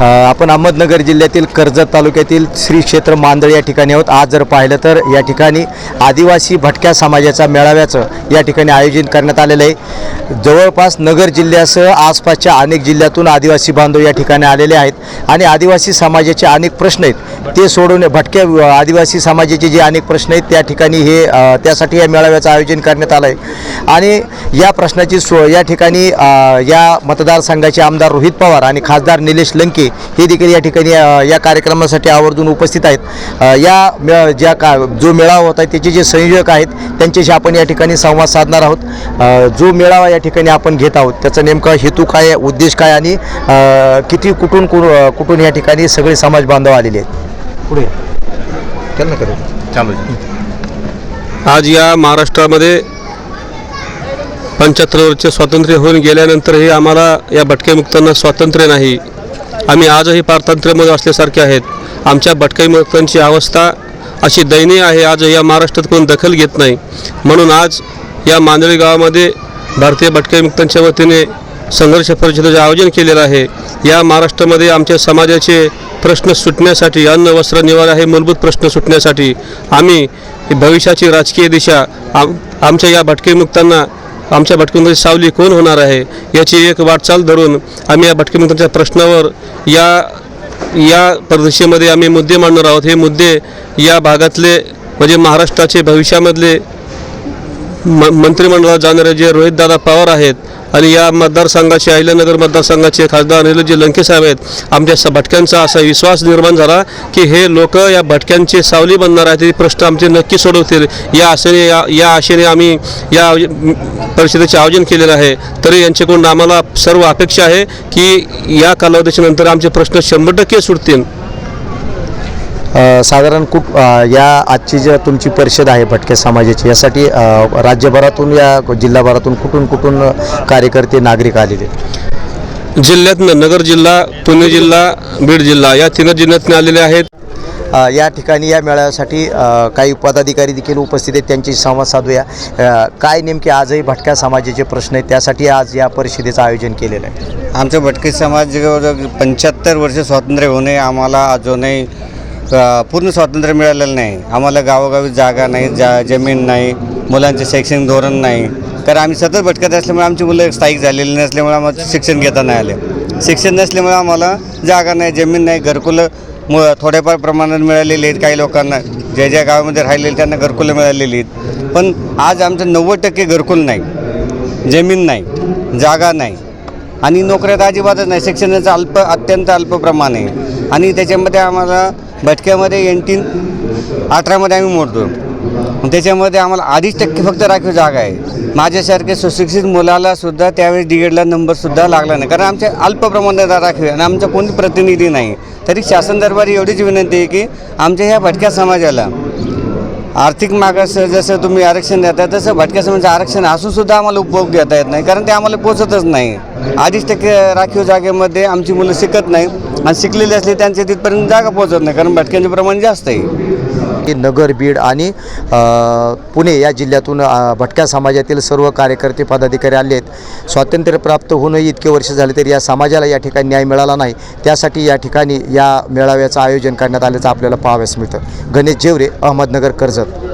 आपण अहमदनगर जिल्ह्यातील कर्जत तालुक्यातील श्री क्षेत्र मांदळ या ठिकाणी आहोत. आज जर पाहिलं तर या ठिकाणी आदिवासी भटक्या समाजाच्या मेळाव्याचं या ठिकाणी आयोजन करण्यात आलेलं आहे. जवळपास नगर जिल्ह्यासह आसपासच्या अनेक जिल्ह्यातून आदिवासी बांधव या ठिकाणी आलेले आहेत. आणि आदिवासी समाजाचे अनेक प्रश्न आहेत. ते सोडवणे भटक्या आदिवासी समाजाचे जे अनेक प्रश्न आहेत त्या ठिकाणी हे त्यासाठी या मेळाव्याचं आयोजन करण्यात आलं आहे आणि या प्रश्नाची सो या ठिकाणी या मतदारसंघाचे आमदार रोहित पवार आणि खासदार निलेश लंके हे देखील या ठिकाणी या कार्यक्रमासाठी आवर्जून उपस्थित आहेत. या मे- ज्या का जो मेळावा होता त्याचे जे संयोजक आहेत त्यांच्याशी आपण या ठिकाणी संवाद साधणार आहोत. जो मेळावा या ठिकाणी आपण घेत आहोत त्याचा नेमका हेतू काय उद्देश काय आणि किती कुठून कु- कुठून या ठिकाणी सगळे समाज बांधव आलेले आहेत? पुढे. त्यांना करू. चालू आज या महाराष्ट्रामध्ये पंच्याहत्तर वर्ष स्वातंत्र्य होऊन गेल्यानंतरही आम्हाला या भटक्यामुक्तांना स्वातंत्र्य नाही. आम्ही आजही पारतंत्र्यामध्ये असल्यासारखे आहेत. आमच्या भटक्यामुक्तांची अवस्था अशी दयनीय आहे. आज या महाराष्ट्रात कोण दखल घेत नाही. म्हणून आज या मांदळी गावामध्ये भारतीय भटक्यामुक्तांच्या वतीने संघर्ष परिषदेचे आयोजन केलेलं आहे. या महाराष्ट्रामध्ये आमच्या समाजाचे प्रश्न सुटण्यासाठी अन्न वस्त्र निवारा हे मूलभूत प्रश्न सुटण्यासाठी आम्ही भविष्याची राजकीय दिशा आम आमच्या या भटकेमुक्तांना आमच्या भटकेमुक्तांची सावली कोण होणार आहे याची एक वाटचाल धरून आम्ही या भटकेमुक्तांच्या प्रश्नावर या या प्रदेशामध्ये आम्ही मुद्दे मांडणार आहोत. हे मुद्दे या भागातले म्हणजे महाराष्ट्राचे भविष्यामधले म मंत्रिमंडळात जाणारे जे रोहितदादा पवार आहेत आणि या मतदारसंघाचे अहिल्यानगर मतदारसंघाचे खासदार अनिलजी लंके साहेब आहेत आमच्या स भटक्यांचा असा विश्वास निर्माण झाला की हे लोक या भटक्यांची सावली बनणार आहेत ते प्रश्न आमचे नक्की सोडवतील. या आशेने या या आशेने आम्ही या परिषदेचे आयोजन केलेलं आहे. तरी यांच्याकडून आम्हाला सर्व अपेक्षा आहे की या कालावधीच्या नंतर आमचे प्रश्न शंभर टक्के सुटतील साधारण अ, या आजची जी तुमची परिषद आहे भटक्या समाजाची यासाठी राज्यभरातून या जिल्हाभरातून कुठून कुठून कार्यकर्ते नागरिक आलेले आहेत? जिल्ह्यातनं नगर जिल्हा पुणे जिल्हा बीड जिल्हा या तीन जिल्ह्यातून आलेले आहेत. या ठिकाणी या मेळाव्यासाठी काही पदाधिकारी देखील उपस्थित आहेत त्यांच्याशी संवाद साधूया. काय नेमके आजही भटक्या समाजाचे प्रश्न आहेत त्यासाठी आज या परिषदेचं आयोजन केलेलं आहे? आमचं भटके समाज जवळजवळ पंच्याहत्तर वर्ष स्वातंत्र्य होणे आम्हाला अजूनही पूर्ण स्वातंत्र्य मिळालेलं नाही. आम्हाला गावोगावी जागा नाही जा जमीन नाही मुलांचे शैक्षणिक धोरण नाही. कारण आम्ही सतत भटकत असल्यामुळे आमची मुलं स्थायिक झालेली नसल्यामुळे आम्हाला शिक्षण घेता नाही आले. शिक्षण नसल्यामुळे आम्हाला जागा नाही जमीन नाही घरकुलं मु थोड्याफार प्रमाणात मिळालेली आहेत काही लोकांना ज्या ज्या गावामध्ये राहिलेले त्यांना घरकुलं मिळालेली आहेत. पण आज आमचं नव्वद टक्के घरकुल नाही जमीन नाही जागा नाही. आणि नोकऱ्यात अजिबातच नाही शिक्षणाचं अल्प अत्यंत अल्प प्रमाण आहे. आणि त्याच्यामध्ये आम्हाला भटक्यामध्ये एंटीन अठरामध्ये आम्ही मोडतो. त्याच्यामध्ये आम्हाला अडीच टक्के फक्त राखीव जागा आहे. माझ्यासारखे सुशिक्षित मुलाला सुद्धा त्यावेळेस डिगेडला नंबरसुद्धा लागला नाही. कारण आमच्या अल्प प्रमाणात राखीव आहे आणि आमचा कोणी प्रतिनिधी नाही. तरी शासन दरबारी एवढीच विनंती आहे की आमच्या ह्या भटक्या समाजाला आर्थिक मागास जसं तुम्ही आरक्षण देता तसं भटक्या समाजाचं म्हणजे आरक्षण असून सुद्धा आम्हाला उपभोग घेता येत नाही कारण ते आम्हाला पोचतच नाही. अडीच टक्के राखीव जागेमध्ये आमची मुलं शिकत नाही आणि शिकलेली असली त्यांच्या तिथपर्यंत जागा पोचत नाही कारण भटक्यांचे प्रमाण जास्त आहे. नगर बीड आणि पुणे या जिल्ह्यातून भटक्या समाजातील सर्व कार्यकर्ते पदाधिकारी आले आहेत. स्वातंत्र्य प्राप्त होऊनही इतके वर्ष झाले तरी या समाजाला या ठिकाणी न्याय मिळाला नाही. त्यासाठी या ठिकाणी या मेळाव्याचं आयोजन करण्यात आल्याचं आपल्याला पाहाव्यास मिळतं. गणेश जेवरे अहमदनगर कर्जत.